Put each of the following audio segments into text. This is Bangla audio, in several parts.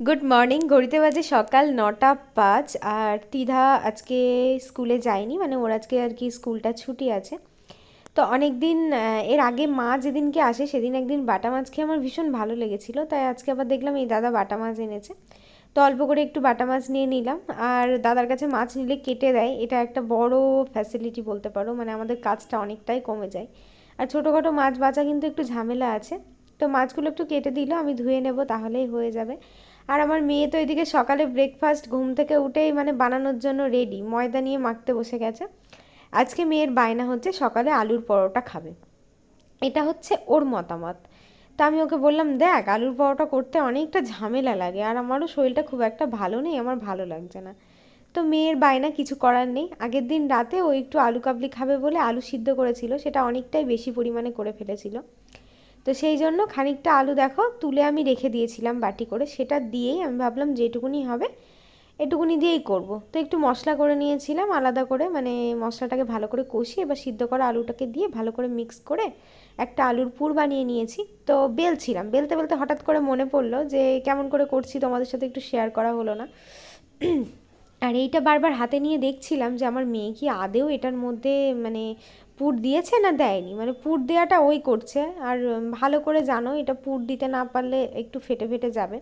গুড মর্নিং ঘড়িতে বাজে সকাল নটা পাঁচ, আর তিধা আজকে স্কুলে যায়নি মানে ওর আজকে আর কি স্কুলটা ছুটি আছে। তো অনেক দিন এর আগে মা যেদিনকে আসে সেদিন একদিন বাটা মাছ খেয়ে আমার ভীষণ ভালো লেগেছিলো, তাই আজকে আবার দেখলাম এই দাদা বাটা মাছ এনেছে। তো অল্প করে একটু বাটা মাছ নিয়ে নিলাম, আর দাদার কাছে মাছ নিলে কেটে দেয়, এটা একটা বড় ফ্যাসিলিটি বলতে পারো মানে আমাদের কাজটা অনেকটাই কমে যায়। আর ছোটোখাটো মাছ বাছা কিন্তু একটু ঝামেলা আছে, তো মাছগুলো একটু কেটে দিল, আমি ধুয়ে নেব, তাহলেই হয়ে যাবে। আর আমার মেয়ে তো এদিকে সকালে ব্রেকফাস্ট ঘুম থেকে উঠেই মানে বানানোর জন্য রেডি ময়দা নিয়ে মাখতে বসে গেছে। আজকে মেয়ের বায়না হচ্ছে সকালে আলুর পরোটা খাবে। এটা হচ্ছে ওর মতামত। তা আমি ওকে বললাম, দেখ, আলুর পরোটা করতে অনেকটা ঝামেলা লাগে আর আমারও শরীরটা খুব একটা ভালো নেই, আমার ভালো লাগছে না। তো মেয়ের বায়না কিছু করার নেই। আগের দিন রাতে ও একটু আলু কাবলি খাবে বলে আলু সিদ্ধ করেছিল, সেটা অনেকটাই বেশি পরিমাণে করে ফেলেছিল। তো সেই জন্য খানিকটা আলু দেখো, তুলে আমি রেখে দিয়েছিলাম বাটি করে, সেটা দিয়েই আমি ভাবলাম যেটুকুনি হবে, এটুকুনি দিয়েই করব। তো একটু মশলা করে নিয়েছিলাম, আলাদা করে মানে মশলাটাকে ভালো করে কষিয়ে, এবার সিদ্ধ করা আলুটাকে দিয়ে ভালো করে মিক্স করে একটা আলুর পুর বানিয়ে নিয়েছি। তো বেলছিলাম, বেলতে বেলতে হঠাৎ করে মনে পড়ল যে কেমন করে করছি, তোমাদের সাথে একটু শেয়ার করা হলো না। আর এইটা বারবার হাতে নিয়ে দেখছিলাম যে আমার মেয়ে কি আদেও এটার মধ্যে মানে পুর দিয়েছে না দেয়নি? মানে পুর দেওয়াটা ওই করছে। আর ভালো করে জানো, এটা পুর দিতে না পারলে একটু ফেটে ফেটে যাবে।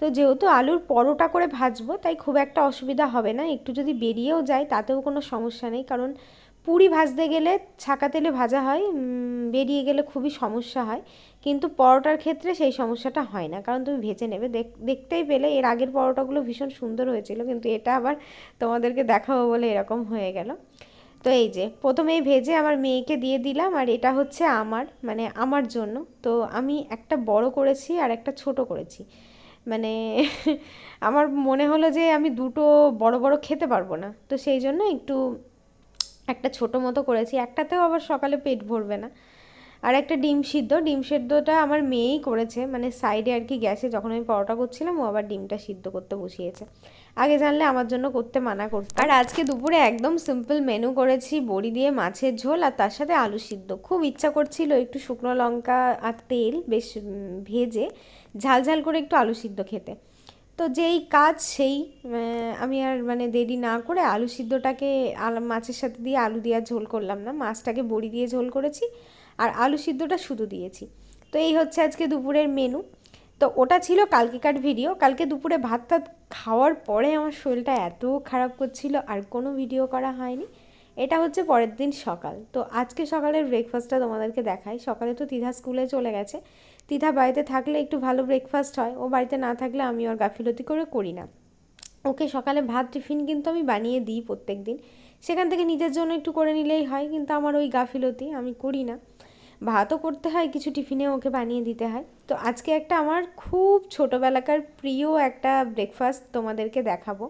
তো যেহেতু আলুর পরোটা করে ভাজবো, তাই খুব একটা অসুবিধা হবে না। একটু যদি বেরিয়েও যায়, তাতেও কোনো সমস্যা নেই। কারণ পুরি ভাজতে গেলে ছাকা তেলে ভাজা হয় বেরিয়ে গেলে খুবই সমস্যা হয়। কিন্তু পরোটার ক্ষেত্রে সেই সমস্যাটা হয় না। কারণ তুমি ভেজে নেবে। দেখতেই পেলে এর আগের পরোটাগুলো ভীষণ সুন্দর হয়েছিল, কিন্তু এটা আবার তোমাদেরকে দেখাবো বলে এরকম হয়ে গেল। তো এই যে, প্রথমেই ভেজে আমার মেয়েকে দিয়ে দিলাম আর এটা হচ্ছে আমার মানে আমার জন্য। তো আমি একটা বড় করেছি আর একটা ছোট করেছি। মানে আমার মনে হলো যে আমি দুটো বড় বড় খেতে পারব না। তো সেই জন্য একটু একটা ছোট মতো করেছি। একটাতেও আবার সকালে পেট ভরবে না। আর একটা ডিম সিদ্ধ। ডিম সিদ্ধটা আমার মেয়েই করেছে। মানে সাইডে আর কি গ্যাসে যখন আমি পরোটা করছিলাম, ও আবার ডিমটা সিদ্ধ করতে বসিয়েছে। আগে জানলে আমার জন্য করতে মানা করতো। আর আজকে দুপুরে একদম সিম্পল মেনু করেছি, বড়ি দিয়ে মাছের ঝোল আর তার সাথে আলু সিদ্ধ। খুব ইচ্ছা করছিল একটু শুকনো লঙ্কা আর তেল, বেশ ভেজে ঝাল ঝাল করে একটু আলু সিদ্ধ খেতে। তো যেই কাজ সেই আমি আর মানে দেরি না করে আলু সিদ্ধটাকে মাছের সাথে দিয়ে আলু দেওয়ার ঝোল করলাম না। মাছটাকে বড়ি দিয়ে ঝোল করেছি আর আলু সিদ্ধটা শুধু দিয়েছি। তো এই হচ্ছে আজকে দুপুরের মেনু তো ওটা ছিল কালকেকার ভিডিও কালকে দুপুরে ভাত টাত খাওয়ার পরে আমার শরীরটা এত খারাপ করছিল, আর কোনো ভিডিও করা হয়নি। এটা হচ্ছে পরের দিন সকাল। তো আজকে সকালের ব্রেকফাস্টটা তোমাদেরকে দেখাই। সকালে তো তিধা স্কুলে চলে গেছে। তিধা বাড়িতে থাকলে একটু ভালো ব্রেকফাস্ট হয়। ও বাড়িতে না থাকলে আমি ওর গাফিলতি করে করি না। ওকে সকালে ভাত, টিফিন কিন্তু আমি বানিয়ে দিই প্রত্যেক দিন সেখান থেকে নিজের জন্য একটু করে নিলেই হয়, কিন্তু আমার ওই গাফিলতি আমি করি না। ভাতও করতে হয়, কিছু টিফিনে ওকে বানিয়ে দিতে হয়। তো আজকে একটা আমার খুব ছোটোবেলাকার প্রিয় একটা ব্রেকফাস্ট তোমাদেরকে দেখাবো।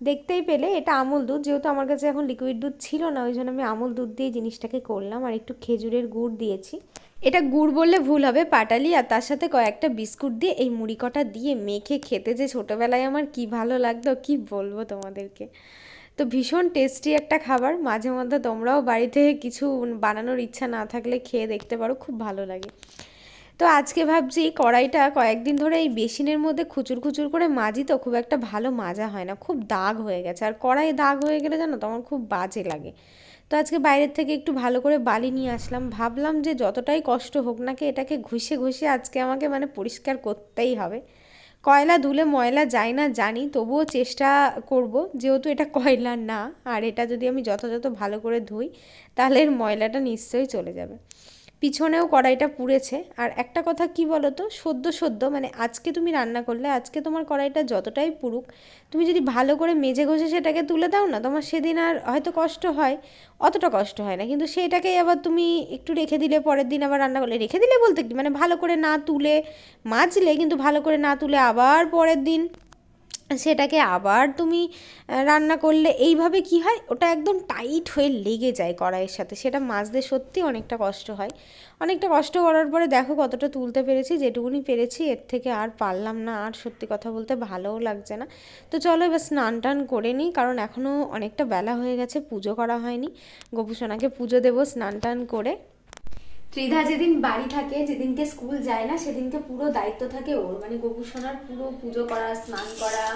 দেখতেই পেলে এটা আমুল দুধ, যেহেতু আমার কাছে এখন লিকুইড দুধ ছিল না, ওই জন্য আমি আমুল দুধ দিয়ে জিনিসটাকে করলাম আর একটু খেজুরের গুড় দিয়েছি। এটা গুড় বললে ভুল হবে, পাটালি আর তার সাথে কয়েকটা বিস্কুট দিয়ে এই মুড়ি কটা দিয়ে মেখে খেতে যে ছোটোবেলায় আমার কি ভালো লাগতো, কি বলব তোমাদেরকে। তো ভীষণ টেস্টি একটা খাবার। মাঝে মধ্যে তোমরাও বাড়িতে কিছু বানানোর ইচ্ছা না থাকলে খেয়ে দেখতে পারো, খুব ভালো লাগে। তো আজকে ভাবছি কড়াইটা কয়েকদিন ধরে এই বেসিনের মধ্যে খুচুর খুচুর করে মাজি তো খুব একটা ভালো মাজা হয় না, খুব দাগ হয়ে গেছে। আর কড়াই দাগ হয়ে গেলে জানো তো আমার খুব বাজে লাগে। তো আজকে বাইরের থেকে একটু ভালো করে বালি নিয়ে আসলাম। ভাবলাম যে যতটাই কষ্ট হোক না কি এটাকে ঘষে ঘষে আজকে আমাকে মানে পরিষ্কার করতেই হবে। কয়লা ধুলে ময়লা যায় না জানি, তবুও চেষ্টা করব। যেহেতু এটা কয়লা না, আর এটা যদি আমি যথাযথ ভালো করে ধুই, তাহলে এর ময়লাটা নিশ্চয়ই চলে যাবে। পিছনেও কড়াইটা পুড়েছে। আর একটা কথা কি বলো তো সদ্য সদ্য মানে আজকে তুমি রান্না করলে, আজকে তোমার কড়াইটা যতটাই পুরুক তুমি যদি ভালো করে মেজে ঘষে সেটাকে তুলে দাও না, তোমার সেদিন আর হয়তো কষ্ট হয়, অতটা কষ্ট হয় না। কিন্তু সেটাকেই আবার তুমি একটু রেখে দিলে, পরের দিন আবার রান্না করলে। রেখে দিলে বলতে কি? মানে ভালো করে না তুলে মাজলে, কিন্তু ভালো করে না তুলে আবার পরের দিন সেটাকে আবার তুমি রান্না করলে এইভাবে কি হয়? ওটা একদম টাইট হয়ে লেগে যায় কড়াইয়ের সাথে। সেটা মাজতে সত্যি অনেকটা কষ্ট হয়। অনেকটা কষ্ট করার পরে দেখো কতটা তুলতে পেরেছি। যেটুকুনি পেরেছি, এর থেকে আর পারলাম না। আর সত্যি কথা বলতে ভালোও লাগছে না। তো চলো এবার স্নান টান করে নিই, কারণ এখনও অনেকটা বেলা হয়ে গেছে। পুজো করা হয়নি। গোপুসোনাকে পুজো দেবো স্নান টান করে। ত্রিধা যেদিন বাড়ি থাকে, যেদিনকে স্কুল যায় না, সেদিনকে পুরো দায়িত্ব থাকে ওর। মানে গপু সোনার পুরো পুজো করা, স্নান করা,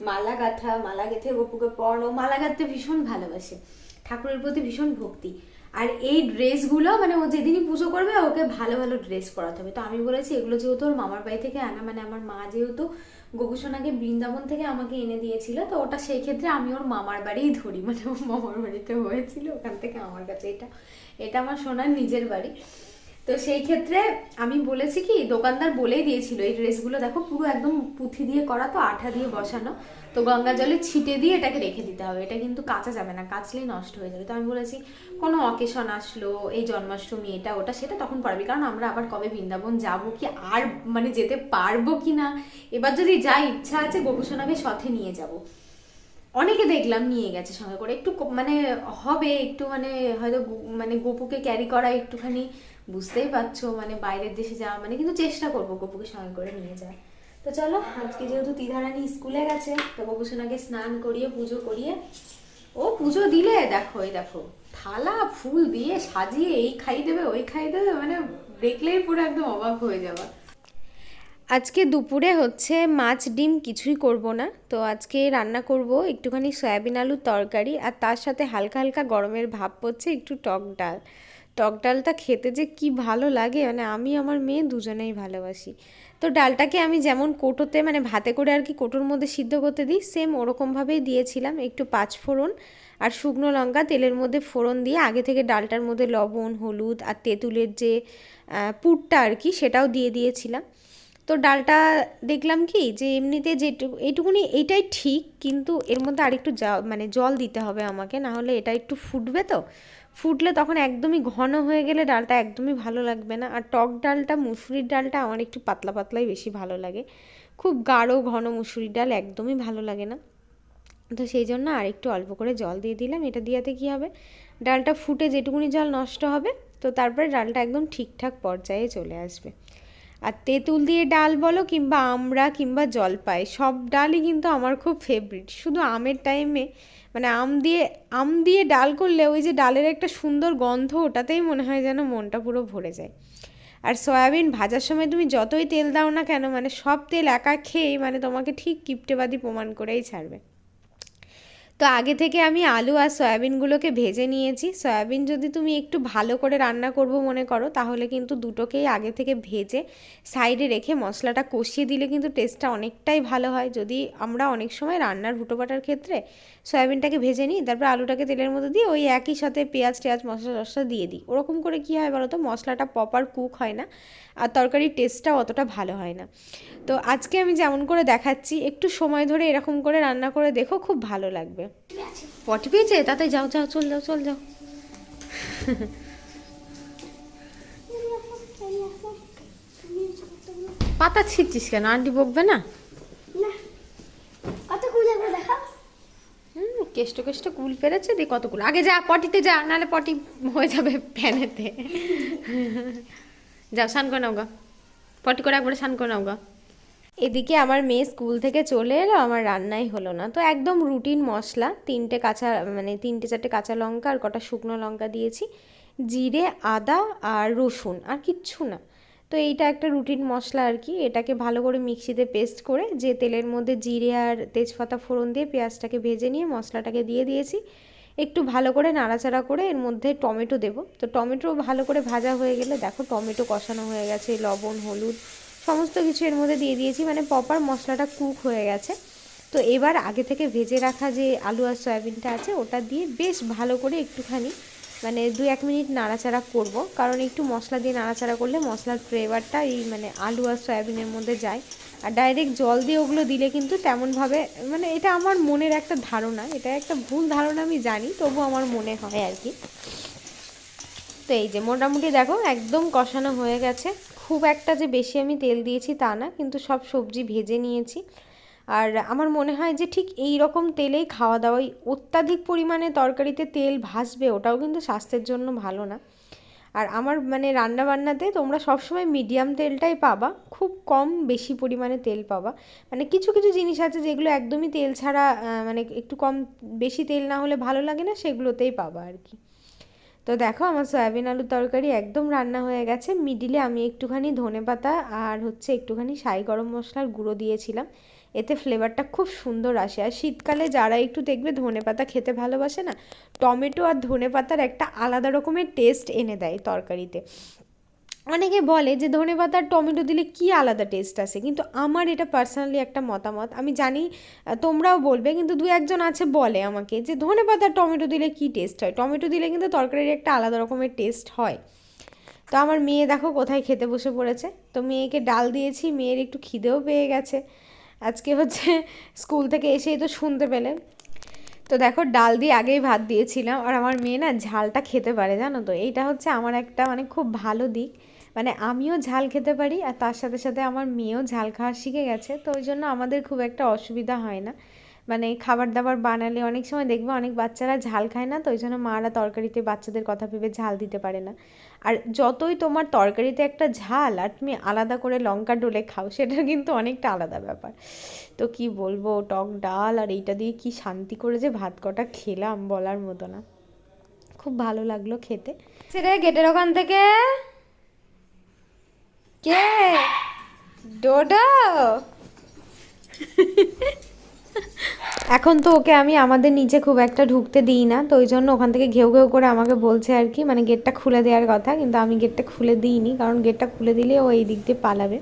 মালা গাঁথা, মালা গেঁথে গপুকে পড়ানো। মালা গাঁথতে ভীষণ ভালোবাসে। ঠাকুরের প্রতি ভীষণ ভক্তি। আর এই ড্রেসগুলো মানে ও যেদিনই পুজো করবে, ওকে ভালো ভালো ড্রেস পরাতে হবে। তো আমি বলেছি, এগুলো যেহেতু ওর মামার বাড়ি থেকে আনা মানে আমার মা যেহেতু গোকুসোনাকে বৃন্দাবন থেকে আমাকে এনে দিয়েছিল, তো ওটা সেই ক্ষেত্রে আমি ওর মামার বাড়িই ধরি। মানে ওর মামার বাড়িতে হয়েছিল, ওখান থেকে আমার কাছে এটা। এটা আমার সোনার নিজের বাড়ি। তো সেই ক্ষেত্রে আমি বলেছি কি, দোকানদার বলেই দিয়েছিল, এই ড্রেসগুলো দেখো পুরো একদম পুঁথি দিয়ে করা তো, আঠা দিয়ে বসানো। তো গঙ্গা জলে ছিটে দিয়ে এটাকে রেখে দিতে হবে, এটা কিন্তু কাঁচা যাবে না, কাচলেই নষ্ট হয়ে যাবে। তো আমি বলেছি, কোনো অকেশন আসলো, এই জন্মাষ্টমী এটা ওটা সেটা তখন পড়াবি, কারণ আমরা আবার কবে বৃন্দাবন যাব কি, আর মানে যেতে পারব কি না এবার যদি যাই ইচ্ছা আছে গোপুসোনাকে সাথে নিয়ে যাব। অনেকে দেখলাম নিয়ে গেছে সঙ্গে করে। একটু মানে হবে একটু মানে হয়তো মানে গোপুকে ক্যারি করা একটুখানি বুঝতেই পারছ মানে বাইরের দেশে যাওয়া মানে কিন্তু চেষ্টা করব গোপুকে সঙ্গে করে নিয়ে যায় তো চলো, আজকে যেহেতু তিধারানি স্কুলে গেছে, তো গোপুসোনাকে স্নান করিয়ে, পুজো করিয়ে, ও পুজো দিলে দেখো, এই দেখো, থালা, ফুল দিয়ে সাজিয়ে এই খাই দেবে, ওই খাই দেবে মানে দেখলেই পুরো একদম অবাক হয়ে যাবা। আজকে দুপুরে হচ্ছে মাছ, ডিম কিছুই করব না। তো আজকে রান্না করব একটুখানি সয়াবিন আলুর তরকারি আর তার সাথে হালকা হালকা গরমের ভাব পড়ছে, একটু টক ডাল। টক ডালটা খেতে যে কি ভালো লাগে মানে আমি আমার মেয়ে দুজনেই ভালোবাসি। তো ডালটাকে আমি যেমন কোটোতে মানে ভাতে করে আর কি কোটোর মধ্যে সিদ্ধ করতে দিই, সেম ওরকমভাবেই দিয়েছিলাম, একটু পাঁচ ফোড়ন আর শুকনো লঙ্কা তেলের মধ্যে ফোড়ন দিয়ে আগে থেকে ডালটার মধ্যে লবণ, হলুদ আর তেঁতুলের যে পুরটা আর কি সেটাও দিয়ে দিয়েছিলাম। তো ডালটা দেখলাম কি যে এমনিতে যেটুকু এইটুকুনি এইটাই ঠিক, কিন্তু এর মধ্যে আরেকটু মানে জল দিতে হবে আমাকে, না হলে এটা একটু ফুটবে তো। ফুটলে তখন একদমই ঘন হয়ে গেলে ডালটা একদমই ভালো লাগবে না। আর টক ডালটা, মুসুরির ডালটা আমার একটু পাতলা পাতলাই বেশি ভালো লাগে। খুব গাঢ়, ঘন মুসুরির ডাল একদমই ভালো লাগে না। তো সেই জন্য আর একটু অল্প করে জল দিয়ে দিলাম। এটা দিয়াতে কী হবে? ডালটা ফুটে যেটুকুনি জল নষ্ট হবে, তো তারপরে ডালটা একদম ঠিকঠাক পর্যায়ে চলে আসবে। আর তেঁতুল দিয়ে ডাল বলো কিংবা আমড়া কিংবা জলপাই, সব ডালই কিন্তু আমার খুব ফেভারিট শুধু আমের টাইমে মানে আম দিয়ে আম দিয়ে ডাল করলে ওই যে ডালের একটা সুন্দর গন্ধ, ওটাতেই মনে হয় যেন মনটা পুরো ভরে যায়। আর সয়াবিন ভাজার সময় তুমি যতই তেল দাও না কেন মানে সব তেল একা খেয়েই মানে তোমাকে ঠিক কিপটেবাদি প্রমাণ করেই ছাড়বে। তো আগে থেকে আমি আলু আর সয়াবিনগুলোকে ভেজে নিয়েছি। সয়াবিন যদি তুমি একটু ভালো করে রান্না করব মনে করো, তাহলে কিন্তু দুটোকেই আগে থেকে ভেজে সাইডে রেখে মশলাটা কষিয়ে দিলে কিন্তু টেস্টটা অনেকটাই ভালো হয়। যদি আমরা অনেক সময় রান্নার হুটোপাটার ক্ষেত্রে সয়াবিনটাকে ভেজে নিই, তারপর আলুটাকে তেলের মধ্যে দিয়ে ওই একই সাথে পেঁয়াজ টেয়াজ মশলা টশলা দিয়ে দিই। ওরকম করে কী হয় বলো তো, মশলাটা প্রপার কুক হয় না আর তরকারির টেস্টটাও অতটা ভালো হয় না। তো আজকে আমি যেমন করে দেখাচ্ছি, একটু সময় ধরে এরকম করে রান্না করে দেখো, খুব ভালো লাগবে। পটি পেয়েছে? তাতে যাও যাও চল যাও চল যাও। পাতা ছিটছিস কেন? আন্টি বকবে না? লাগবে কেষ্ট কেষ্ট কুল পেরেছে দিয়ে কতগুলো আগে যা পটিতে যা নাহলে পটি হয়ে যাবে ফ্যানেতে যাও স্নান করে নাও গা। পটি করে একবারে স্নান করে নাও গা। এদিকে আমার মেয়ে স্কুল থেকে চলে এলো, আমার রান্নাই হলো না। তো একদম রুটিন মশলা, তিনটে কাঁচা মানে তিনটে চারটে কাঁচা লঙ্কা আর কটা শুকনো লঙ্কা দিয়েছি, জিরে, আদা আর রসুন, আর কিচ্ছু না। তো এইটা একটা রুটিন মশলা আর কি, এটাকে ভালো করে মিক্সিতে পেস্ট করে, যে তেলের মধ্যে জিরে আর তেজপাতা ফোড়ন দিয়ে পেঁয়াজটাকে ভেজে নিয়ে মশলাটাকে দিয়ে দিয়েছি। একটু ভালো করে নাড়াচাড়া করে এর মধ্যে টমেটো দেবো। তো টমেটো ভালো করে ভাজা হয়ে গেলে, দেখো টমেটো কষানো হয়ে গেছে, লবণ, হলুদ সমস্ত কিছু এর মধ্যে দিয়ে দিয়েছি মানে প্রপার মশলাটা কুক হয়ে গেছে। তো এবার আগে থেকে ভেজে রাখা যে আলু আর সয়াবিনটা আছে, ওটা দিয়ে বেশ ভালো করে একটুখানি মানে দু এক মিনিট নাড়াচাড়া করব। কারণ একটু মশলা দিয়ে নাড়াচাড়া করলে মশলার ফ্লেভারটা এই মানে আলু আর সয়াবিনের মধ্যে যায়। আর ডাইরেক্ট জল দিয়ে ওগুলো দিলে কিন্তু তেমনভাবে মানে এটা আমার মনের একটা ধারণা, এটা একটা ভুল ধারণা আমি জানি, তবু আমার মনে হয় আর কি। তো এই যে মোটামুটি দেখো, একদম কষানো হয়ে গেছে। খুব একটা যে বেশি আমি তেল দিয়েছি তা না, কিন্তু সব সবজি ভেজে নিয়েছি। আর আমার মনে হয় যে ঠিক এই রকম তেলেই খাওয়া দাওয়াই, অত্যাধিক পরিমাণে তরকারিতে তেল ভাসবে ওটাও কিন্তু স্বাস্থ্যের জন্য ভালো না। আর আমার মানে রান্না বান্নাতে তোমরা সবসময় মিডিয়াম তেলটাই পাবা, খুব কম বেশি পরিমাণে তেল পাবা। মানে কিছু কিছু জিনিস আছে যেগুলো একদমই তেল ছাড়া মানে একটু কম বেশি তেল না হলে ভালো লাগে না, সেগুলোতেই পাবা আর কি। তো দেখো, আমার সয়াবিন আলুর তরকারি একদম রান্না হয়ে গেছে। মিডিলে আমি একটুখানি ধনে পাতা আর হচ্ছে একটুখানি সাই গরম মশলার গুঁড়ো দিয়েছিলাম। এতে ফ্লেভারটা খুব সুন্দর আসে। আর শীতকালে যারা একটু দেখবে ধনে পাতা খেতে ভালোবাসে না, টমেটো আর ধনে পাতার একটা আলাদা রকমের টেস্ট এনে দেয় তরকারিতে। অনেকে বলে যে ধনে পাতা টমেটো দিলে কি আলাদা টেস্ট আসে? কিন্তু আমার এটা পার্সোনালি একটা মতামত। আমি জানি তোমরাও বলবে, কিন্তু দু একজন আছে বলে আমাকে যে ধনে পাতা টমেটো দিলে কি টেস্ট হয়? টমেটো দিলে কিন্তু তরকারির একটা আলাদা রকমের টেস্ট হয়। তো আমার মেয়ে দেখো কোথায় খেতে বসে পড়েছে। তো মেয়েকে ডাল দিয়েছি, মেয়ের একটু খিদেও পেয়ে গেছে। আজকে হচ্ছে স্কুল থেকে এসেই তো শুনতে পেলে। তো দেখো ডাল দিয়ে আগেই ভাত দিয়েছিলাম। আর আমার মেয়ে না ঝালটা খেতে পারে, জানো তো? এইটা হচ্ছে আমার একটা মানে খুব ভালো দিক। মানে আমিও ঝাল খেতে পারি আর তার সাথে সাথে আমার মেয়েও ঝাল খাওয়া শিখে গেছে, তো ওই জন্য আমাদের খুব একটা অসুবিধা হয় না। মানে খাবার দাবার বানালে অনেক সময় দেখবে অনেক বাচ্চারা ঝাল খায় না, তো ওই জন্য মারা তরকারিতে বাচ্চাদের কথা ভেবে ঝাল দিতে পারে না। আর যতই তোমার তরকারিতে একটা ঝাল আর তুমি আলাদা করে লঙ্কা ডলে খাও সেটা কিন্তু অনেকটা আলাদা ব্যাপার। তো কি বলব, টক ডাল আর এইটা দিয়ে কি শান্তি করে যে ভাত কটা খেলাম বলার মতো না। খুব ভালো লাগল খেতে। সেটা গেটের ওখান থেকে। কে? ডোডো। এখন তো ওকে আমি আমাদের নিচে খুব একটা ঢুকতে দিই না, তো ওই জন্য ওখান থেকে ঘেউ ঘেউ করে আমাকে বলছে আর কি মানে গেটটা খুলে দেওয়ার কথা, কিন্তু আমি গেটটা খুলে দিইনি, কারণ গেটটা খুলে দিলে ও এই দিক দিয়ে পালাবে।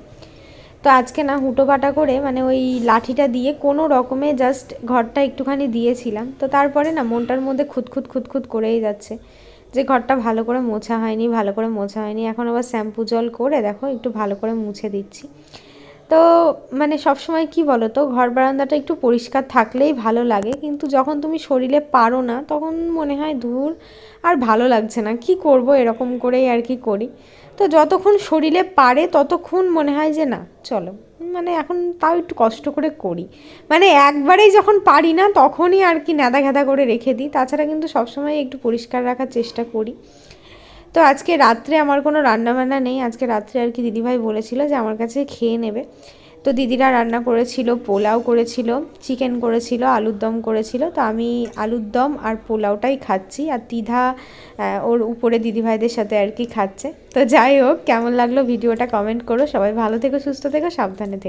তো আজকে না হুটো পাটা করে মানে ওই লাঠিটা দিয়ে কোনো রকমে জাস্ট ঘরটা একটুখানি দিয়েছিলাম, তো তারপরে না মনটার মধ্যে খুঁতখুত খুঁতখুত করেই যাচ্ছে। যে ঘরটা ভালো করে মোছা হয়নি, ভালো করে মোছা হয়নি, এখন আবার শ্যাম্পু জল করে দেখো একটু ভালো করে মুছে দিচ্ছি। তো মানে সবসময় কি বলো তো ঘর বারান্দাটা একটু পরিষ্কার থাকলেই ভালো লাগে, কিন্তু যখন তুমি শরীরে পারো না, তখন মনে হয় ধুর আর ভালো লাগছে না, কি করব এরকম করেই আর কি করি। তো যতক্ষণ শরীরে পারে ততক্ষণ মনে হয় যে না, চলো। মানে এখন তাও একটু কষ্ট করে করি। মানে একবারেই যখন পারি না, তখনই আর কি ন্যাদা ঘেদা করে রেখে দিই। তাছাড়া কিন্তু সবসময় একটু পরিষ্কার রাখার চেষ্টা করি। তো আজকে রাত্রে আমার কোনো রান্নাবান্না নেই। আজকে রাত্রে আর কি দিদিভাই বলেছিল যে আমার কাছে খেয়ে নেবে। তো দিদিরা রান্না করেছিল, পোলাও করেছিল চিকেন করেছিল, আলুর দম করেছিল। তো আমি আলুর দম আর পোলাওটাই খাচ্ছি আর তিধা ওর উপরে দিদিভাইদের সাথে আর কি খাচ্ছে। তো যাই হোক, কেমন লাগল ভিডিওটা কমেন্ট করো। সবাই ভালো থেকো, সুস্থ থেকো, সাবধানে থেকো।